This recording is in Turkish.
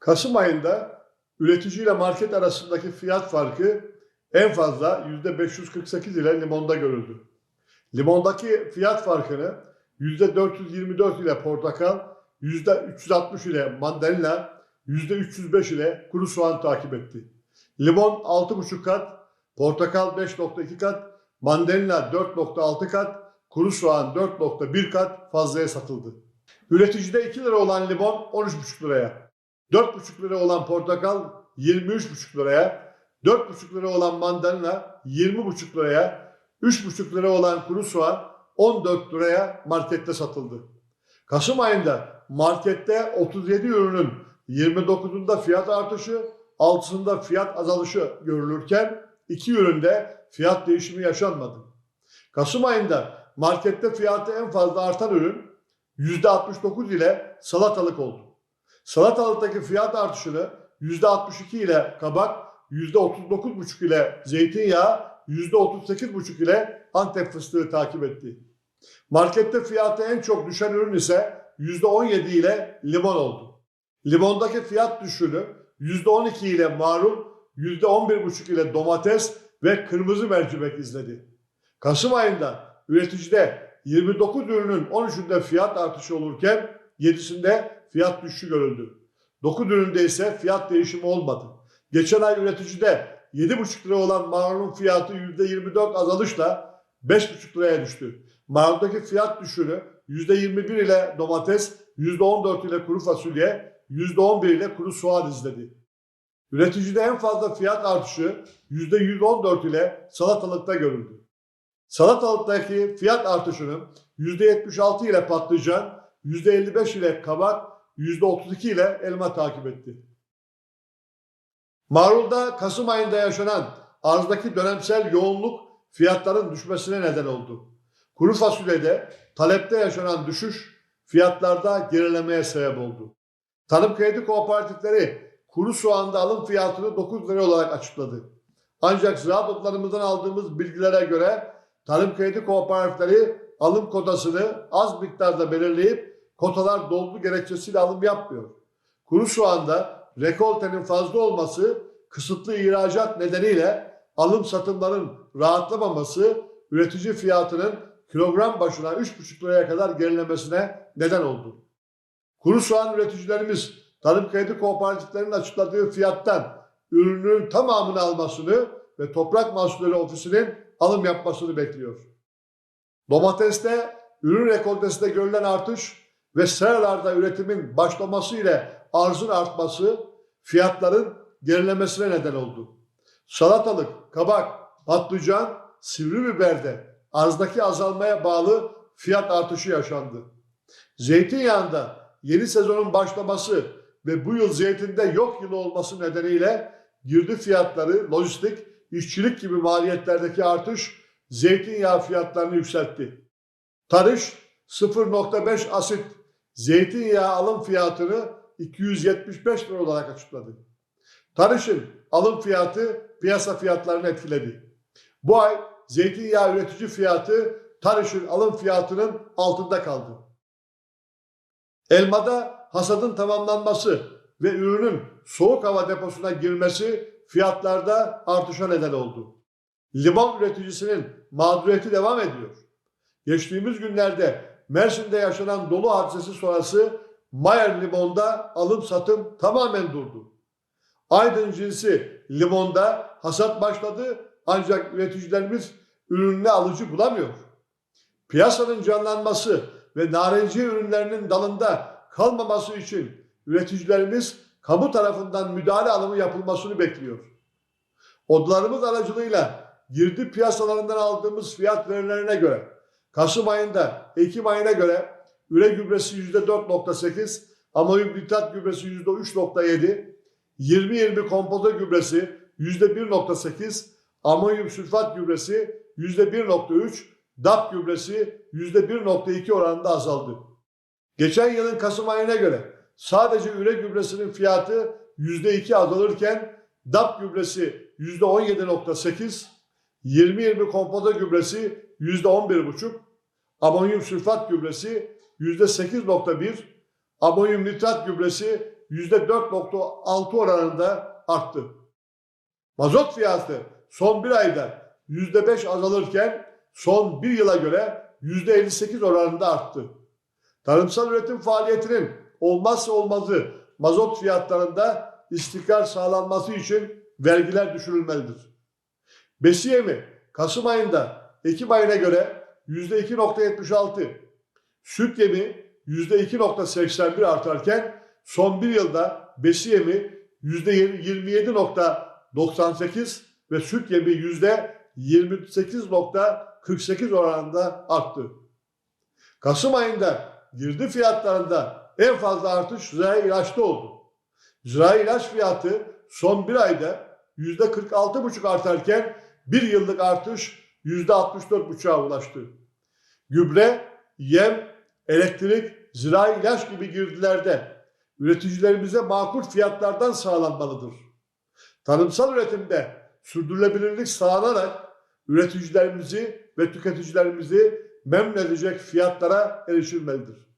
Kasım ayında üretici ile market arasındaki fiyat farkı en fazla %548 ile limonda görüldü. Limondaki fiyat farkını %424 ile portakal, %360 ile mandalina, %305 ile kuru soğan takip etti. Limon 6,5 kat, portakal 5,2 kat, mandalina 4,6 kat, kuru soğan 4,1 kat fazlaya satıldı. Üreticide 2 lira olan limon 13,5 liraya, 4,5 lira olan portakal 23,5 liraya, 4,5 lira olan mandalina 20,5 liraya, 3,5 lira olan kuru soğan 14 liraya markette satıldı. Kasım ayında markette 37 ürünün 29'unda fiyat artışı, 6'sında fiyat azalışı görülürken 2 üründe fiyat değişimi yaşanmadı. Kasım ayında markette fiyatı en fazla artan ürün %69 ile salatalık oldu. Salatalıktaki fiyat artışını %62 ile kabak, %39,5 ile zeytinyağı, %38,5 ile Antep fıstığı takip etti. Markette fiyatı en çok düşen ürün ise %17 ile limon oldu. Limondaki fiyat düşüşünü %12 ile marul, %11,5 ile domates ve kırmızı mercimek izledi. Kasım ayında üreticide 29 ürünün 13'ünde fiyat artışı olurken 7'sinde fiyat düşüşü görüldü. 9 üründe ise fiyat değişimi olmadı. Geçen ay üreticide 7,5 lira olan marulun fiyatı %24 azalışla 5,5 liraya düştü. Maruldaki fiyat düşüşünü %21 ile domates, %14 ile kuru fasulye, %11 ile kuru soğan izledi. Üreticide en fazla fiyat artışı %114 ile salatalıkta görüldü. Salatalıktaki fiyat artışının %76 ile patlıcan, %55 ile kabak, %32 ile elma takip etti. Marulda Kasım ayında yaşanan arzdaki dönemsel yoğunluk fiyatların düşmesine neden oldu. Kuru fasulyede talepte yaşanan düşüş fiyatlarda gerilemeye sebep oldu. Tarım kredi kooperatifleri kuru soğanda alım fiyatını 9 lira olarak açıkladı. Ancak ziraat otlarımızdan aldığımız bilgilere göre tarım kredi kooperatifleri alım kotasını az miktarda belirleyip kotalar doldu gerekçesiyle alım yapmıyor. Kuru soğanda rekoltenin fazla olması, kısıtlı ihracat nedeniyle alım satımların rahatlamaması üretici fiyatının kilogram başına 3,5 liraya kadar gerilemesine neden oldu. Kuru soğan üreticilerimiz tarım kredi kooperatiflerinin açıkladığı fiyattan ürünün tamamını almasını ve Toprak Mahsulleri Ofisi'nin alım yapmasını bekliyor. Domateste ürün rekoltesinde görülen artış ve seralarda üretimin başlaması ile arzın artması fiyatların gerilemesine neden oldu. Salatalık, kabak, patlıcan, sivri biberde arzdaki azalmaya bağlı fiyat artışı yaşandı. Zeytinyağında yeni sezonun başlaması ve bu yıl zeytinde yok yılı olması nedeniyle girdi fiyatları, lojistik, işçilik gibi maliyetlerdeki artış zeytinyağı fiyatlarını yükseltti. Tarış 0.5 asit zeytinyağı alım fiyatını 275 lira olarak açıkladı. Tarış'ın alım fiyatı piyasa fiyatlarını etkiledi. Bu ay zeytinyağı üretici fiyatı Tarış'ın alım fiyatının altında kaldı. Elmada hasadın tamamlanması ve ürünün soğuk hava deposuna girmesi fiyatlarda artışa neden oldu. Limon üreticisinin mağduriyeti devam ediyor. Geçtiğimiz günlerde Mersin'de yaşanan dolu hadisesi sonrası Mayer limonda alım satım tamamen durdu. Aydın cinsi limonda hasat başladı ancak üreticilerimiz ürününe alıcı bulamıyor. Piyasanın canlanması ve narenciye ürünlerinin dalında kalmaması için üreticilerimiz kamu tarafından müdahale alımı yapılmasını bekliyor. Odalarımız aracılığıyla girdi piyasalarından aldığımız fiyat verilerine göre Kasım ayında Ekim ayına göre üre gübresi %4.8, amonyum nitrat gübresi %3.7, 20-20 kompozo gübresi %1.8, amonyum sülfat gübresi %1.3, DAP gübresi %1.2 oranında azaldı. Geçen yılın Kasım ayına göre sadece üre gübresinin fiyatı %2 azalırken DAP gübresi %17.8, 20-20 kompozo gübresi %11,5, amonyum sülfat gübresi %8,1, amonyum nitrat gübresi %4.6 oranında arttı. Mazot fiyatı son bir ayda %5 azalırken son bir yıla göre %58 oranında arttı. Tarımsal üretim faaliyetinin olmazsa olmazı mazot fiyatlarında istikrar sağlanması için vergiler düşürülmelidir. Besiyemi Kasım ayında Ekim ayına göre %2.76, süt yemi %2.81 artarken son bir yılda besi yemi %27.98 ve süt yemi %28.48 oranında arttı. Kasım ayında girdi fiyatlarında en fazla artış zirai ilaçta oldu. Zirai ilaç fiyatı son bir ayda %46,5 artarken bir yıllık artış %64,5'a ulaştı. Gübre, yem, elektrik, zirai ilaç gibi girdilerde üreticilerimize makul fiyatlardan sağlanmalıdır. Tarımsal üretimde sürdürülebilirlik sağlanarak üreticilerimizi ve tüketicilerimizi memnun edecek fiyatlara erişilmelidir.